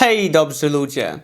Hej, dobrzy ludzie!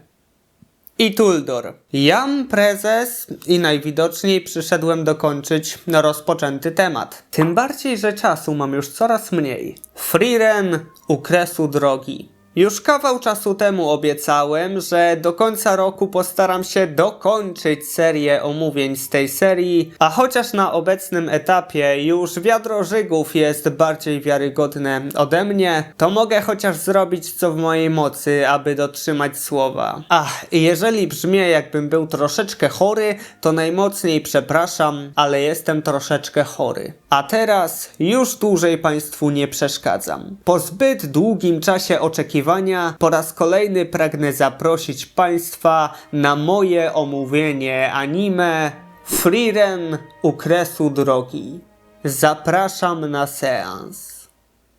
I Tuldor. Jam prezes i najwidoczniej przyszedłem dokończyć rozpoczęty temat. Tym bardziej, że czasu mam już coraz mniej. Freeren u kresu drogi. Już kawał czasu temu obiecałem, że do końca roku postaram się dokończyć serię omówień z tej serii, a chociaż na obecnym etapie już wiadro żygów jest bardziej wiarygodne ode mnie, to mogę chociaż zrobić co w mojej mocy, aby dotrzymać słowa. Ach, i jeżeli brzmię jakbym był troszeczkę chory, to najmocniej przepraszam, ale jestem troszeczkę chory. A teraz już dłużej Państwu nie przeszkadzam. Po zbyt długim czasie oczekiwania po raz kolejny pragnę zaprosić Państwa na moje omówienie anime Freeren u kresu drogi. Zapraszam na seans.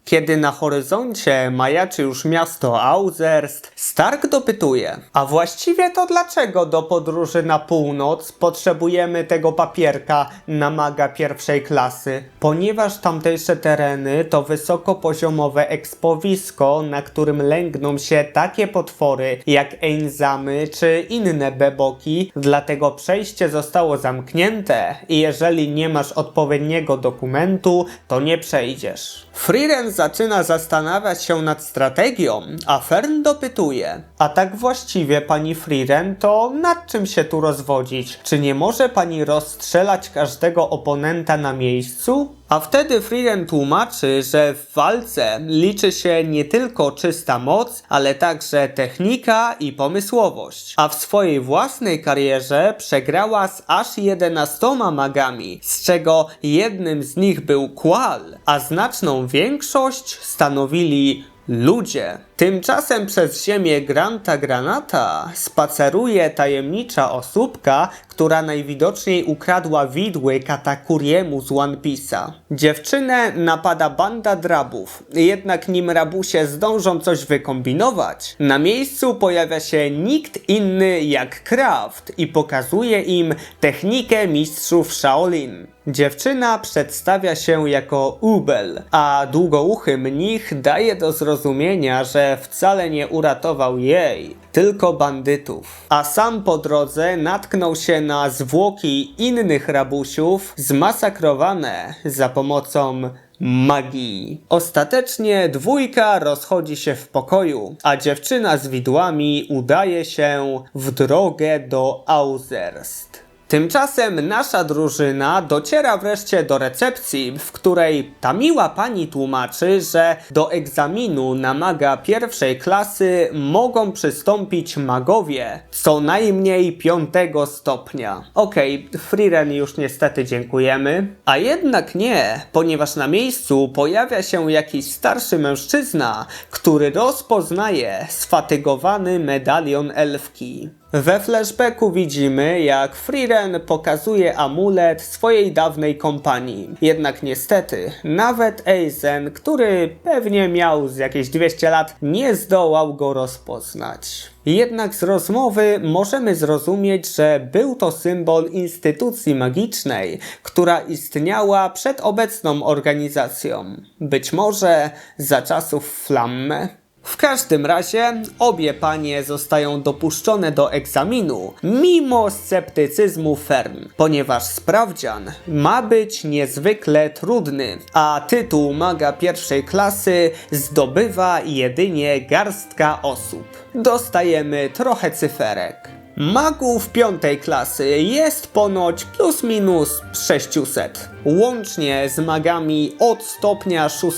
Kiedy na horyzoncie majaczy już miasto Auzerst, Stark dopytuje, a właściwie to dlaczego do podróży na północ potrzebujemy tego papierka na maga pierwszej klasy? Ponieważ tamtejsze tereny to wysokopoziomowe ekspowisko, na którym lęgną się takie potwory jak Einzamy czy inne beboki, dlatego przejście zostało zamknięte i jeżeli nie masz odpowiedniego dokumentu, to nie przejdziesz. Frieren zaczyna zastanawiać się nad strategią, a Fern dopytuje: A tak właściwie, pani Frieren, to nad czym się tu rozwodzić? Czy nie może pani rozstrzelać każdego oponenta na miejscu? A wtedy Frieren tłumaczy, że w walce liczy się nie tylko czysta moc, ale także technika i pomysłowość. A w swojej własnej karierze przegrała z aż 11 magami, z czego jednym z nich był Qual, a znaczną większość stanowili ludzie. Tymczasem przez ziemię Granta Granata spaceruje tajemnicza osóbka, która najwidoczniej ukradła widły Katakuriemu z One Piece'a. Dziewczynę napada banda drabów, jednak nim rabusie zdążą coś wykombinować, na miejscu pojawia się nikt inny jak Kraft i pokazuje im technikę mistrzów Shaolin. Dziewczyna przedstawia się jako Ubel, a długouchy mnich daje do zrozumienia, że wcale nie uratował jej, tylko bandytów. A sam po drodze natknął się na zwłoki innych rabusiów zmasakrowane za pomocą magii. Ostatecznie dwójka rozchodzi się w pokoju, a dziewczyna z widłami udaje się w drogę do Auzerst. Tymczasem nasza drużyna dociera wreszcie do recepcji, w której ta miła pani tłumaczy, że do egzaminu na maga pierwszej klasy mogą przystąpić magowie co najmniej piątego stopnia. Okej, Frieren już niestety dziękujemy. A jednak nie, ponieważ na miejscu pojawia się jakiś starszy mężczyzna, który rozpoznaje sfatygowany medalion elfki. We flashbacku widzimy, jak Frieren pokazuje amulet swojej dawnej kompanii. Jednak niestety, nawet Aizen, który pewnie miał z jakieś 200 lat, nie zdołał go rozpoznać. Jednak z rozmowy możemy zrozumieć, że był to symbol instytucji magicznej, która istniała przed obecną organizacją. Być może za czasów Flamme. W każdym razie obie panie zostają dopuszczone do egzaminu, mimo sceptycyzmu Fern, ponieważ sprawdzian ma być niezwykle trudny, a tytuł maga pierwszej klasy zdobywa jedynie garstka osób. Dostajemy trochę cyferek. Magów piątej klasy jest ponoć plus minus 600. Łącznie z magami od stopnia 6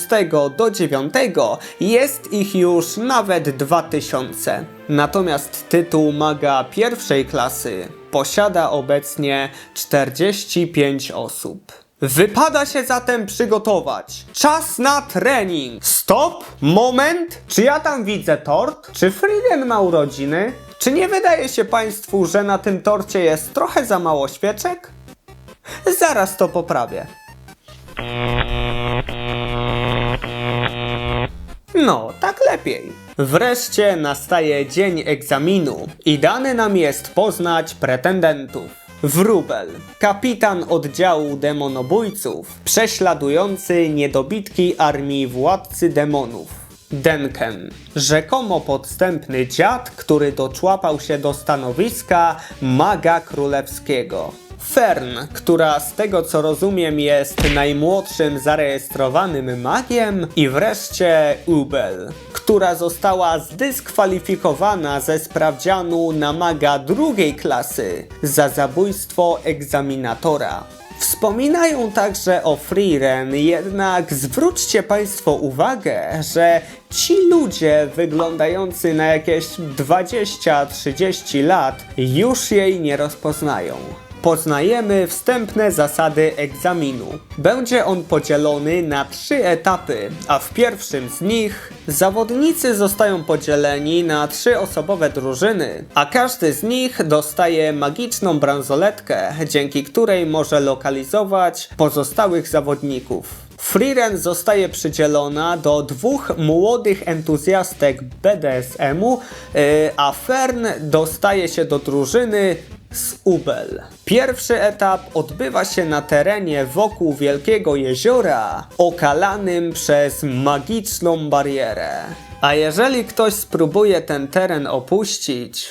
do 9 jest ich już nawet 2000. Natomiast tytuł maga pierwszej klasy posiada obecnie 45 osób. Wypada się zatem przygotować. Czas na trening. Stop! Moment! Czy ja tam widzę tort? Czy Frieden ma urodziny? Czy nie wydaje się Państwu, że na tym torcie jest trochę za mało świeczek? Zaraz to poprawię. No, tak lepiej. Wreszcie nastaje dzień egzaminu i dane nam jest poznać pretendentów. Wróbel, kapitan oddziału demonobójców, prześladujący niedobitki armii władcy demonów. Denken. Rzekomo podstępny dziad, który doczłapał się do stanowiska maga królewskiego. Fern, która z tego co rozumiem jest najmłodszym zarejestrowanym magiem i wreszcie Ubel, która została zdyskwalifikowana ze sprawdzianu na maga drugiej klasy za zabójstwo egzaminatora. Wspominają także o Freeren, jednak zwróćcie Państwo uwagę, że ci ludzie wyglądający na jakieś 20-30 lat już jej nie rozpoznają. Poznajemy wstępne zasady egzaminu. Będzie on podzielony na trzy etapy, a w pierwszym z nich zawodnicy zostają podzieleni na trzyosobowe drużyny, a każdy z nich dostaje magiczną bransoletkę, dzięki której może lokalizować pozostałych zawodników. Freeren zostaje przydzielona do dwóch młodych entuzjastek BDSM-u, yy, a Fern dostaje się do drużyny z Ubel. Pierwszy etap odbywa się na terenie wokół Wielkiego Jeziora, okalanym przez magiczną barierę. A jeżeli ktoś spróbuje ten teren opuścić,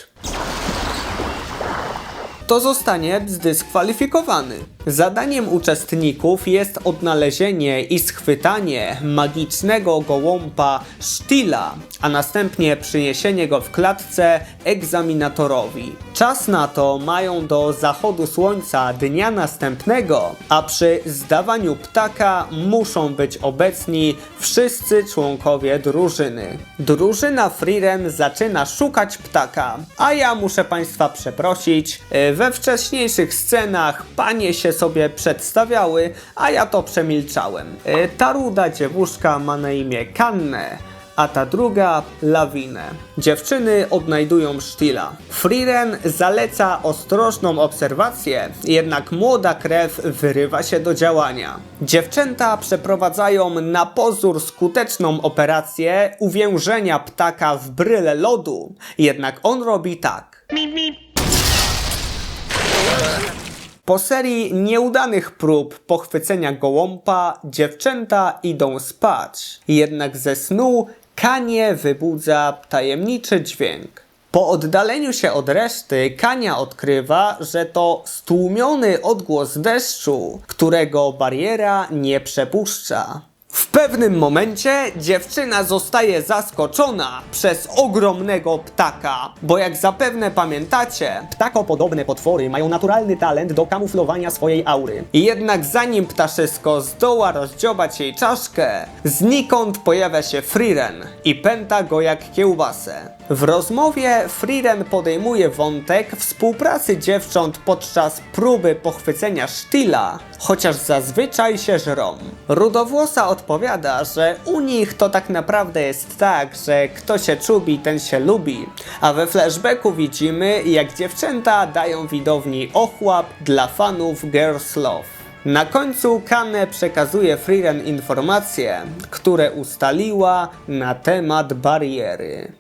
to zostanie zdyskwalifikowany. Zadaniem uczestników jest odnalezienie i schwytanie magicznego gołąba Sztila, a następnie przyniesienie go w klatce egzaminatorowi. Czas na to mają do zachodu słońca dnia następnego, a przy zdawaniu ptaka muszą być obecni wszyscy członkowie drużyny. Drużyna Freeren zaczyna szukać ptaka, a ja muszę Państwa przeprosić, e, we wcześniejszych scenach panie się sobie przedstawiały, a ja to przemilczałem. E, Ta ruda dziewuszka ma na imię Kannę, a ta druga Lawinę. Dziewczyny odnajdują Sztila. Frieren zaleca ostrożną obserwację, jednak młoda krew wyrywa się do działania. Dziewczęta przeprowadzają na pozór skuteczną operację uwiężenia ptaka w bryle lodu, jednak on robi tak. Po serii nieudanych prób pochwycenia gołąpa, dziewczęta idą spać. Jednak ze snu Kanie wybudza tajemniczy dźwięk. Po oddaleniu się od reszty, Kania odkrywa, że to stłumiony odgłos deszczu, którego bariera nie przepuszcza. W pewnym momencie dziewczyna zostaje zaskoczona przez ogromnego ptaka, bo jak zapewne pamiętacie, Ptakopodobne potwory mają naturalny talent do kamuflowania swojej aury. jednak zanim ptaszysko zdoła rozdziobać jej czaszkę, znikąd pojawia się Frieren i pęta go jak kiełbasę. W rozmowie Frieren podejmuje wątek współpracy dziewcząt podczas próby pochwycenia sztila, chociaż zazwyczaj się żrą. Rudowłosa odpowiada, że u nich to tak naprawdę jest tak, że kto się czubi, ten się lubi, a we flashbacku widzimy, jak dziewczęta dają widowni ochłap dla fanów Girls Love. Na końcu Kane przekazuje Frieren informacje, które ustaliła na temat bariery.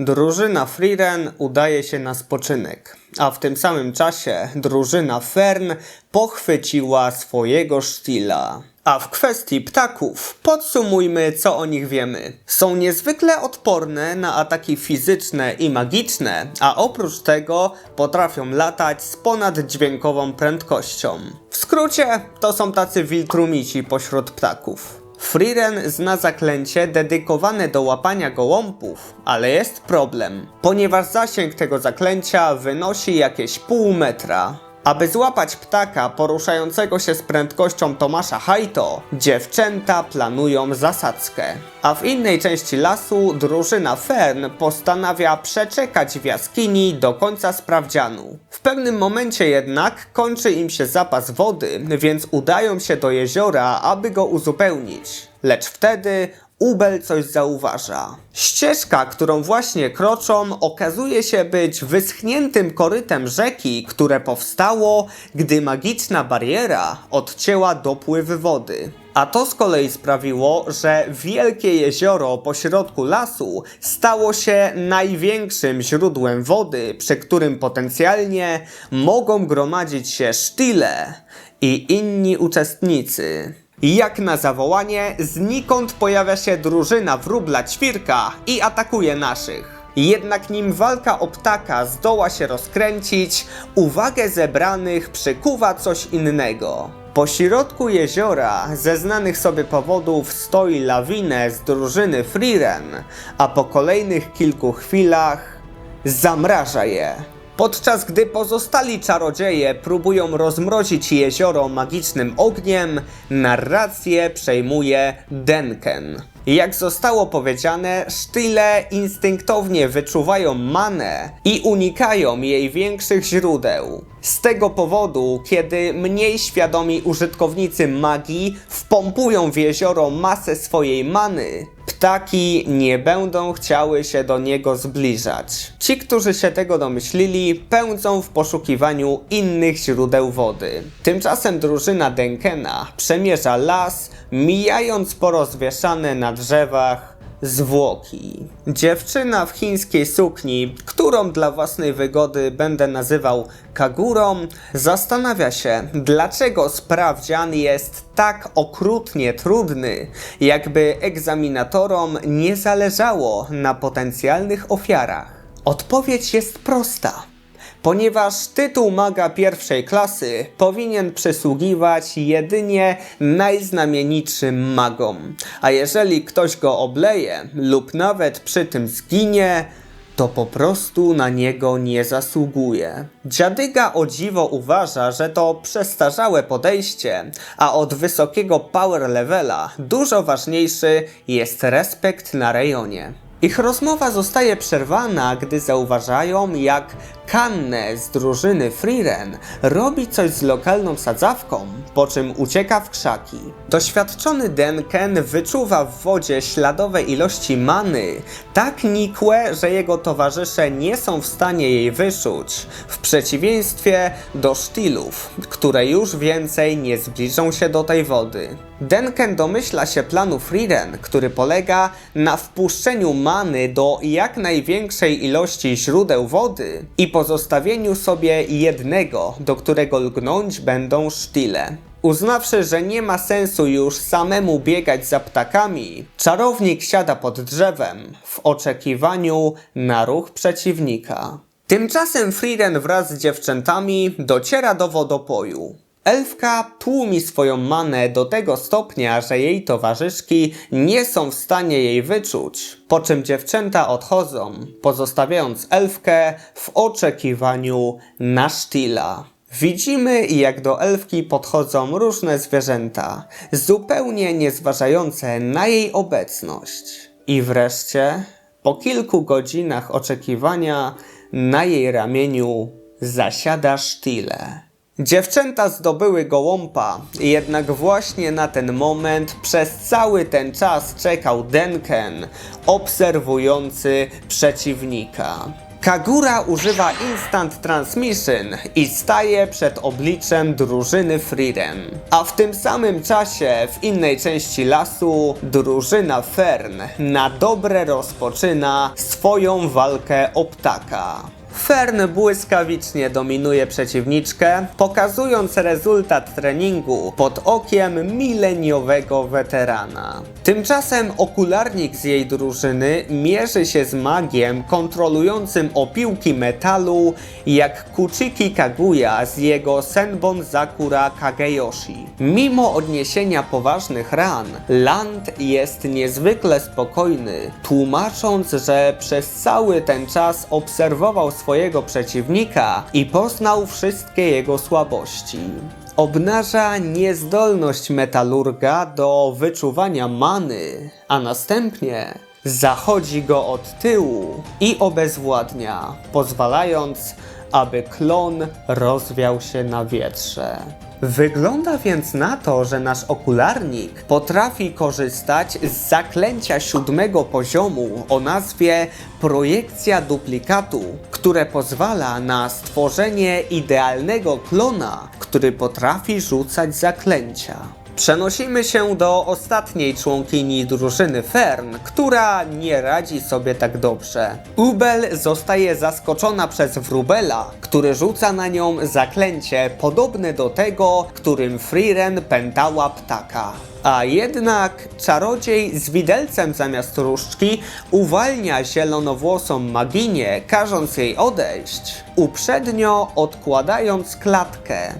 Drużyna Frieren udaje się na spoczynek, a w tym samym czasie drużyna Fern pochwyciła swojego sztila. A w kwestii ptaków, podsumujmy co o nich wiemy. Są niezwykle odporne na ataki fizyczne i magiczne, a oprócz tego potrafią latać z ponaddźwiękową prędkością. W skrócie, to są tacy wiltrumici pośród ptaków. Frieren zna zaklęcie dedykowane do łapania gołąbów, ale jest problem, ponieważ zasięg tego zaklęcia wynosi jakieś pół metra. Aby złapać ptaka poruszającego się z prędkością Tomasza Hajto, dziewczęta planują zasadzkę. A w innej części lasu drużyna Fern postanawia przeczekać w jaskini do końca sprawdzianu. W pewnym momencie jednak kończy im się zapas wody, więc udają się do jeziora, aby go uzupełnić. Lecz wtedy Ubel coś zauważa. Ścieżka, którą właśnie kroczą, okazuje się być wyschniętym korytem rzeki, które powstało, gdy magiczna bariera odcięła dopływ wody. A to z kolei sprawiło, że wielkie jezioro pośrodku lasu stało się największym źródłem wody, przy którym potencjalnie mogą gromadzić się sztile i inni uczestnicy. Jak na zawołanie, znikąd pojawia się drużyna wróbla ćwirka i atakuje naszych. Jednak nim walka o ptaka zdoła się rozkręcić, uwagę zebranych przykuwa coś innego. Po środku jeziora, ze znanych sobie powodów, stoi lawinę z drużyny Frieren, a po kolejnych kilku chwilach zamraża je. Podczas gdy pozostali czarodzieje próbują rozmrozić jezioro magicznym ogniem, narrację przejmuje Denken. Jak zostało powiedziane, sztyle instynktownie wyczuwają manę i unikają jej większych źródeł. Z tego powodu, kiedy mniej świadomi użytkownicy magii wpompują w jezioro masę swojej many, ptaki nie będą chciały się do niego zbliżać. Ci, którzy się tego domyślili, pędzą w poszukiwaniu innych źródeł wody. Tymczasem drużyna Denkena przemierza las, mijając porozwieszane na drzewach zwłoki. Dziewczyna w chińskiej sukni, którą dla własnej wygody będę nazywał Kagurą, zastanawia się, dlaczego sprawdzian jest tak okrutnie trudny, jakby egzaminatorom nie zależało na potencjalnych ofiarach. Odpowiedź jest prosta. Ponieważ tytuł maga pierwszej klasy powinien przysługiwać jedynie najznamienitszym magom, a jeżeli ktoś go obleje lub nawet przy tym zginie, to po prostu na niego nie zasługuje. Dziadyga o dziwo uważa, że to przestarzałe podejście, a od wysokiego power levela dużo ważniejszy jest respekt na rejonie. Ich rozmowa zostaje przerwana, gdy zauważają, jak Kanne z drużyny Frieren robi coś z lokalną sadzawką, po czym ucieka w krzaki. Doświadczony Denken wyczuwa w wodzie śladowe ilości many, tak nikłe, że jego towarzysze nie są w stanie jej wyszuć, w przeciwieństwie do sztilów, które już więcej nie zbliżą się do tej wody. Denken domyśla się planu Frieden, który polega na wpuszczeniu do jak największej ilości źródeł wody i pozostawieniu sobie jednego, do którego lgnąć będą sztile. Uznawszy, że nie ma sensu już samemu biegać za ptakami, czarownik siada pod drzewem w oczekiwaniu na ruch przeciwnika. Tymczasem Frieden wraz z dziewczętami dociera do wodopoju. Elfka tłumi swoją manę do tego stopnia, że jej towarzyszki nie są w stanie jej wyczuć, po czym dziewczęta odchodzą, pozostawiając elfkę w oczekiwaniu na sztila. Widzimy, jak do elfki podchodzą różne zwierzęta, zupełnie nie zważające na jej obecność. I wreszcie, po kilku godzinach oczekiwania, na jej ramieniu zasiada sztile. Dziewczęta zdobyły gołąpa, jednak właśnie na ten moment przez cały ten czas czekał Denken, obserwujący przeciwnika. Kagura używa Instant Transmission i staje przed obliczem drużyny Frieren. A w tym samym czasie w innej części lasu drużyna Fern na dobre rozpoczyna swoją walkę o ptaka. Fern błyskawicznie dominuje przeciwniczkę, pokazując rezultat treningu pod okiem mileniowego weterana. Tymczasem okularnik z jej drużyny mierzy się z magiem kontrolującym opiłki metalu jak Kuchiki Kaguya z jego Senbon Zakura Kageyoshi. Mimo odniesienia poważnych ran, Land jest niezwykle spokojny, tłumacząc, że przez cały ten czas obserwował swojego przeciwnika i poznał wszystkie jego słabości. Obnaża niezdolność metalurga do wyczuwania many, a następnie zachodzi go od tyłu i obezwładnia, pozwalając, aby klon rozwiał się na wietrze. Wygląda więc na to, że nasz okularnik potrafi korzystać z zaklęcia siódmego poziomu o nazwie projekcja duplikatu, które pozwala na stworzenie idealnego klona, który potrafi rzucać zaklęcia. Przenosimy się do ostatniej członkini drużyny Fern, która nie radzi sobie tak dobrze. Ubel zostaje zaskoczona przez Wrubela, który rzuca na nią zaklęcie podobne do tego, którym Frieren pętała ptaka. A jednak czarodziej z widelcem zamiast różdżki uwalnia zielonowłosą maginię, każąc jej odejść, uprzednio odkładając klatkę.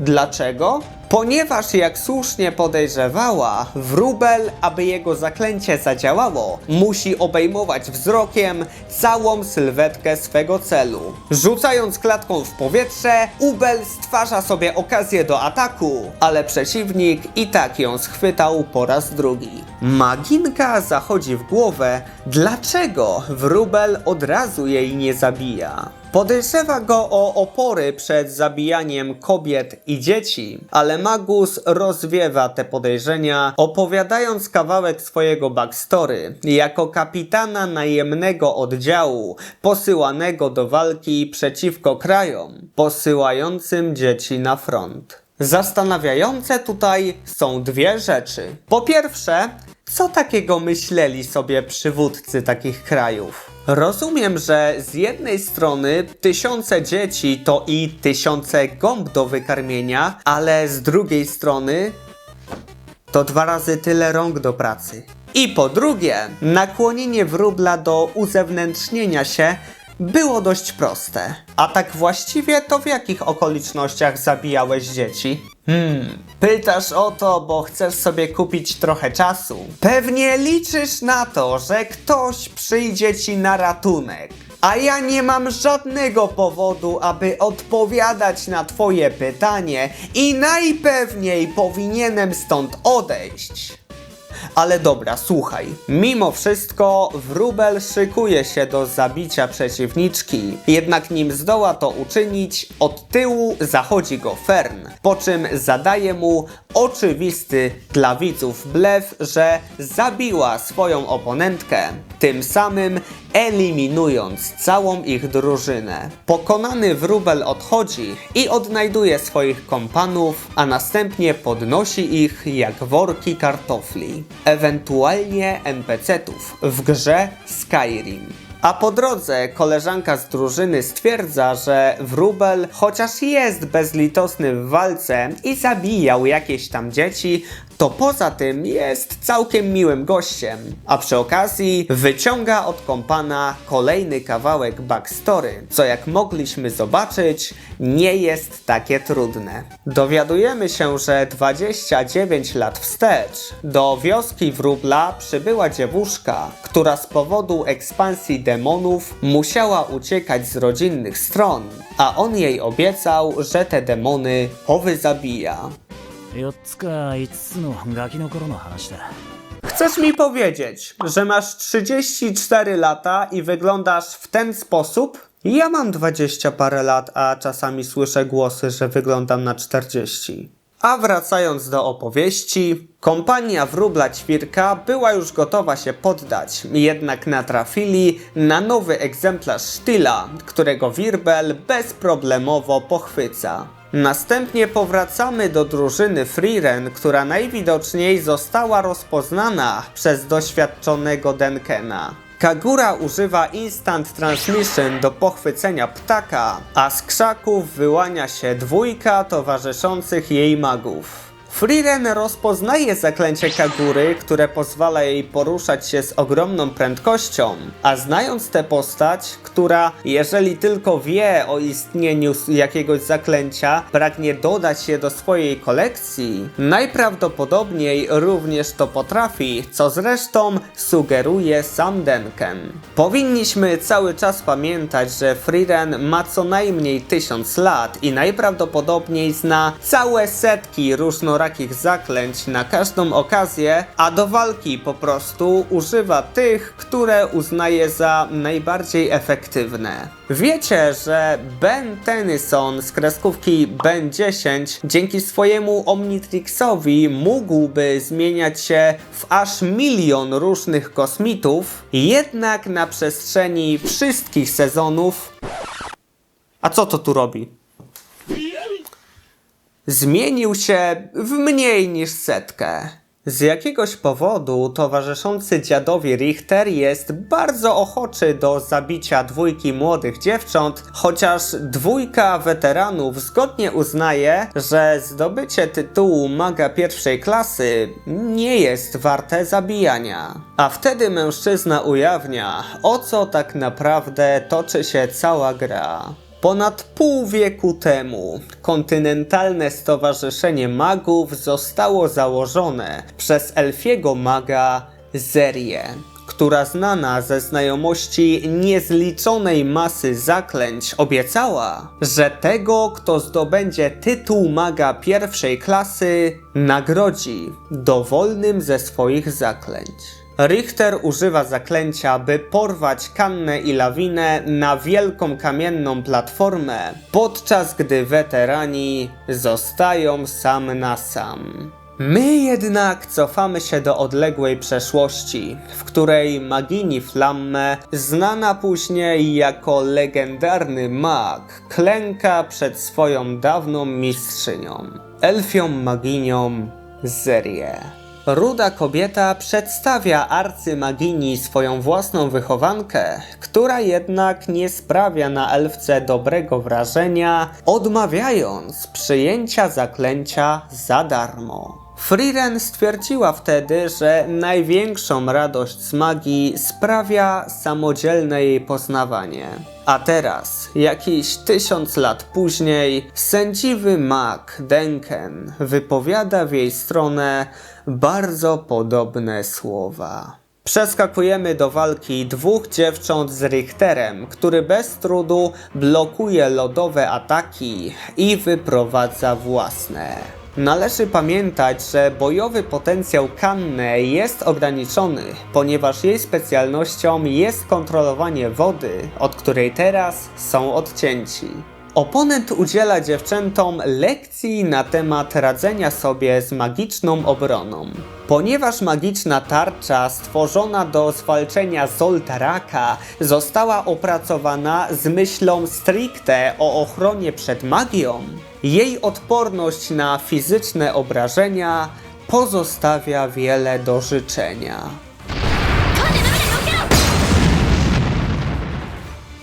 Dlaczego? Ponieważ jak słusznie podejrzewała, wróbel, aby jego zaklęcie zadziałało, musi obejmować wzrokiem całą sylwetkę swego celu. Rzucając klatką w powietrze, Ubel stwarza sobie okazję do ataku, ale przeciwnik i tak ją schwytał po raz drugi. Maginka zachodzi w głowę, dlaczego wróbel od razu jej nie zabija. Podejrzewa go o opory przed zabijaniem kobiet i dzieci, ale Magus rozwiewa te podejrzenia, opowiadając kawałek swojego backstory jako kapitana najemnego oddziału posyłanego do walki przeciwko krajom posyłającym dzieci na front. Zastanawiające tutaj są dwie rzeczy. Po pierwsze, co takiego myśleli sobie przywódcy takich krajów? Rozumiem, że z jednej strony tysiące dzieci to i tysiące gąb do wykarmienia, ale z drugiej strony to dwa razy tyle rąk do pracy. I po drugie, nakłonienie wróbla do uzewnętrznienia się było dość proste. A tak właściwie to w jakich okolicznościach zabijałeś dzieci? Hmm, pytasz o to, bo chcesz sobie kupić trochę czasu. Pewnie liczysz na to, że ktoś przyjdzie ci na ratunek. A ja nie mam żadnego powodu, aby odpowiadać na Twoje pytanie i najpewniej powinienem stąd odejść. Ale dobra, słuchaj. Mimo wszystko wróbel szykuje się do zabicia przeciwniczki. Jednak nim zdoła to uczynić, od tyłu zachodzi go Fern, po czym zadaje mu oczywisty dla widzów blef, że zabiła swoją oponentkę, tym samym eliminując całą ich drużynę. Pokonany wróbel odchodzi i odnajduje swoich kompanów, a następnie podnosi ich jak worki kartofli, ewentualnie NPC-ów w grze Skyrim. A po drodze koleżanka z drużyny stwierdza, że wróbel, chociaż jest bezlitosny w walce i zabijał jakieś tam dzieci, to poza tym jest całkiem miłym gościem. A przy okazji wyciąga od kompana kolejny kawałek backstory, co jak mogliśmy zobaczyć, nie jest takie trudne. Dowiadujemy się, że 29 lat wstecz do wioski wróbla przybyła dziewuszka, która z powodu ekspansji demonów musiała uciekać z rodzinnych stron, a on jej obiecał, że te demony powyzabija. 4つか5つのガキの頃の話だ Chcesz mi powiedzieć, że masz 34 lata i wyglądasz w ten sposób? Ja mam 20 parę lat, a czasami słyszę głosy, że wyglądam na 40. A wracając do opowieści, kompania wróbla ćwirka była już gotowa się poddać, jednak natrafili na nowy egzemplarz sztyla, którego Wirbel bezproblemowo pochwyca. Następnie powracamy do drużyny Freeren, która najwidoczniej została rozpoznana przez doświadczonego Denkena. Kagura używa Instant Transmission do pochwycenia ptaka, a z krzaków wyłania się dwójka towarzyszących jej magów. Frieren rozpoznaje zaklęcie Kagury, które pozwala jej poruszać się z ogromną prędkością, a znając tę postać, która jeżeli tylko wie o istnieniu jakiegoś zaklęcia, pragnie dodać je do swojej kolekcji, najprawdopodobniej również to potrafi, co zresztą sugeruje sam Denken. Powinniśmy cały czas pamiętać, że Frieren ma co najmniej tysiąc lat i najprawdopodobniej zna całe setki różnorakich zaklęć na każdą okazję, a do walki po prostu używa tych, które uznaje za najbardziej efektywne. Wiecie, że Ben Tennyson z kreskówki Ben 10 dzięki swojemu Omnitrixowi mógłby zmieniać się w aż milion różnych kosmitów, jednak na przestrzeni wszystkich sezonów. A co to tu robi? Zmienił się w mniej niż setkę. Z jakiegoś powodu towarzyszący dziadowi Richter jest bardzo ochoczy do zabicia dwójki młodych dziewcząt, chociaż dwójka weteranów zgodnie uznaje, że zdobycie tytułu maga pierwszej klasy nie jest warte zabijania. A wtedy mężczyzna ujawnia, o co tak naprawdę toczy się cała gra. Ponad pół wieku temu kontynentalne stowarzyszenie magów zostało założone przez elfiego maga Zerię, która znana ze znajomości niezliczonej masy zaklęć obiecała, że tego, kto zdobędzie tytuł maga pierwszej klasy, nagrodzi dowolnym ze swoich zaklęć. Richter używa zaklęcia, by porwać Kannę i Lawinę na wielką kamienną platformę, podczas gdy weterani zostają sam na sam. My jednak cofamy się do odległej przeszłości, w której Magini Flamme, znana później jako legendarny mag, klęka przed swoją dawną mistrzynią, elfią maginią Zerię. Ruda kobieta przedstawia arcymagini swoją własną wychowankę, która jednak nie sprawia na elfce dobrego wrażenia, odmawiając przyjęcia zaklęcia za darmo. Friren stwierdziła wtedy, że największą radość z magii sprawia samodzielne jej poznawanie. A teraz, jakieś tysiąc lat później, sędziwy mag Denken wypowiada w jej stronę bardzo podobne słowa. Przeskakujemy do walki dwóch dziewcząt z Richterem, który bez trudu blokuje lodowe ataki i wyprowadza własne. Należy pamiętać, że bojowy potencjał Kanny jest ograniczony, ponieważ jej specjalnością jest kontrolowanie wody, od której teraz są odcięci. Oponent udziela dziewczętom lekcji na temat radzenia sobie z magiczną obroną. Ponieważ magiczna tarcza stworzona do zwalczenia Zoltaraka została opracowana z myślą stricte o ochronie przed magią, jej odporność na fizyczne obrażenia pozostawia wiele do życzenia.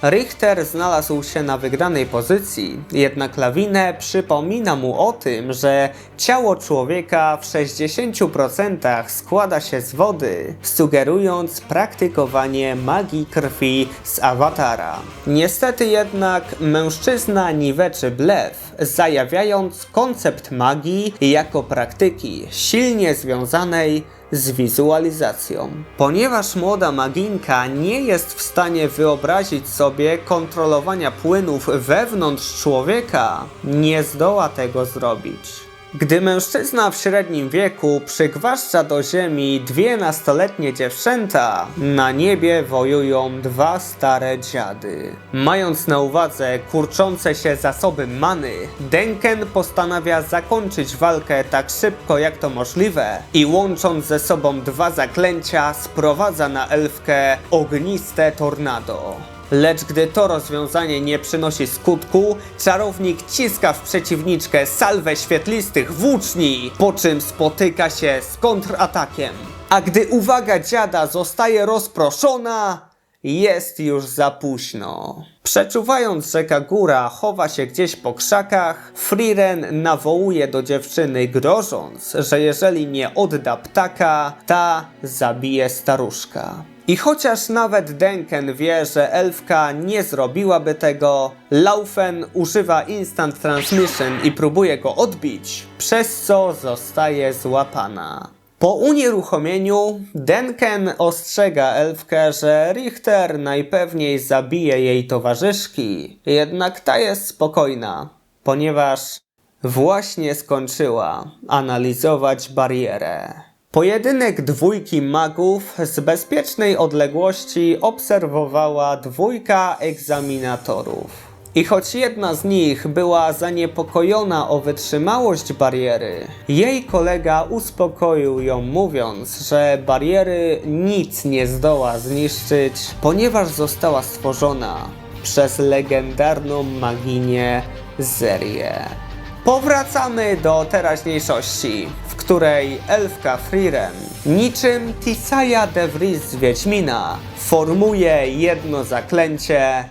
Richter znalazł się na wygranej pozycji, jednak lawinę przypomina mu o tym, że ciało człowieka w 60% składa się z wody, sugerując praktykowanie magii krwi z awatara. Niestety jednak mężczyzna niweczy blef, zajawiając koncept magii jako praktyki silnie związanej z wizualizacją. Ponieważ młoda maginka nie jest w stanie wyobrazić sobie kontrolowania płynów wewnątrz człowieka, nie zdoła tego zrobić. Gdy mężczyzna w średnim wieku przygwaszcza do ziemi dwie nastoletnie dziewczęta, na niebie wojują dwa stare dziady. Mając na uwadze kurczące się zasoby many, Denken postanawia zakończyć walkę tak szybko jak to możliwe i łącząc ze sobą dwa zaklęcia sprowadza na elfkę ogniste tornado. Lecz gdy to rozwiązanie nie przynosi skutku, czarownik ciska w przeciwniczkę salwę świetlistych włóczni, po czym spotyka się z kontratakiem. A gdy uwaga dziada zostaje rozproszona, jest już za późno. Przeczuwając, że Kagura chowa się gdzieś po krzakach, Friren nawołuje do dziewczyny grożąc, że jeżeli nie odda ptaka, ta zabije staruszka. I chociaż nawet Denken wie, że elfka nie zrobiłaby tego, Laufen używa Instant Transmission i próbuje go odbić, przez co zostaje złapana. Po unieruchomieniu Denken ostrzega elfkę, że Richter najpewniej zabije jej towarzyszki, jednak ta jest spokojna, ponieważ właśnie skończyła analizować barierę. Pojedynek dwójki magów z bezpiecznej odległości obserwowała dwójka egzaminatorów. I choć jedna z nich była zaniepokojona o wytrzymałość bariery, jej kolega uspokoił ją mówiąc, że bariery nic nie zdoła zniszczyć, ponieważ została stworzona przez legendarną maginię Zerię. Powracamy do teraźniejszości, w której elfka Frieren, niczym Tisaya de Vries z Wiedźmina, formuje jedno zaklęcie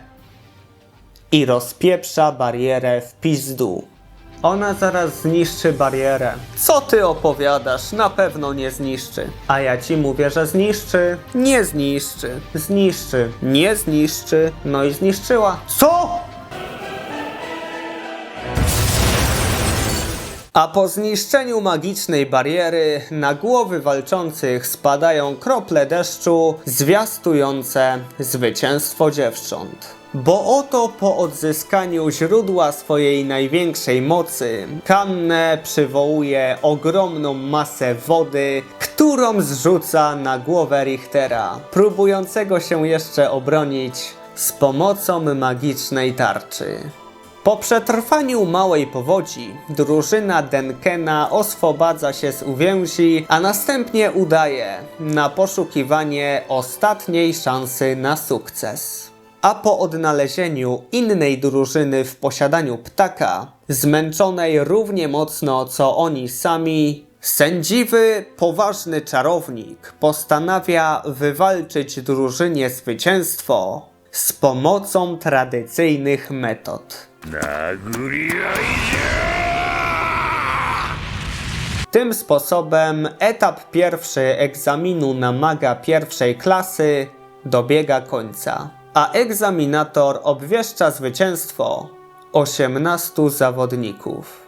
i rozpieprza barierę w pizdu. Ona zaraz zniszczy barierę. Co ty opowiadasz? Na pewno nie zniszczy. A ja ci mówię, że zniszczy. Nie zniszczy. Zniszczy. Nie zniszczy. No i zniszczyła. Co? A po zniszczeniu magicznej bariery na głowy walczących spadają krople deszczu zwiastujące zwycięstwo dziewcząt. Bo oto po odzyskaniu źródła swojej największej mocy, Kanne przywołuje ogromną masę wody, którą zrzuca na głowę Richtera, próbującego się jeszcze obronić z pomocą magicznej tarczy. Po przetrwaniu małej powodzi, drużyna Denkena oswobadza się z uwięzi, a następnie udaje na poszukiwanie ostatniej szansy na sukces. A po odnalezieniu innej drużyny w posiadaniu ptaka, zmęczonej równie mocno co oni sami, sędziwy, poważny czarownik postanawia wywalczyć drużynie zwycięstwo z pomocą tradycyjnych metod. Tym sposobem etap pierwszy egzaminu na maga pierwszej klasy dobiega końca, a egzaminator obwieszcza zwycięstwo 18 zawodników.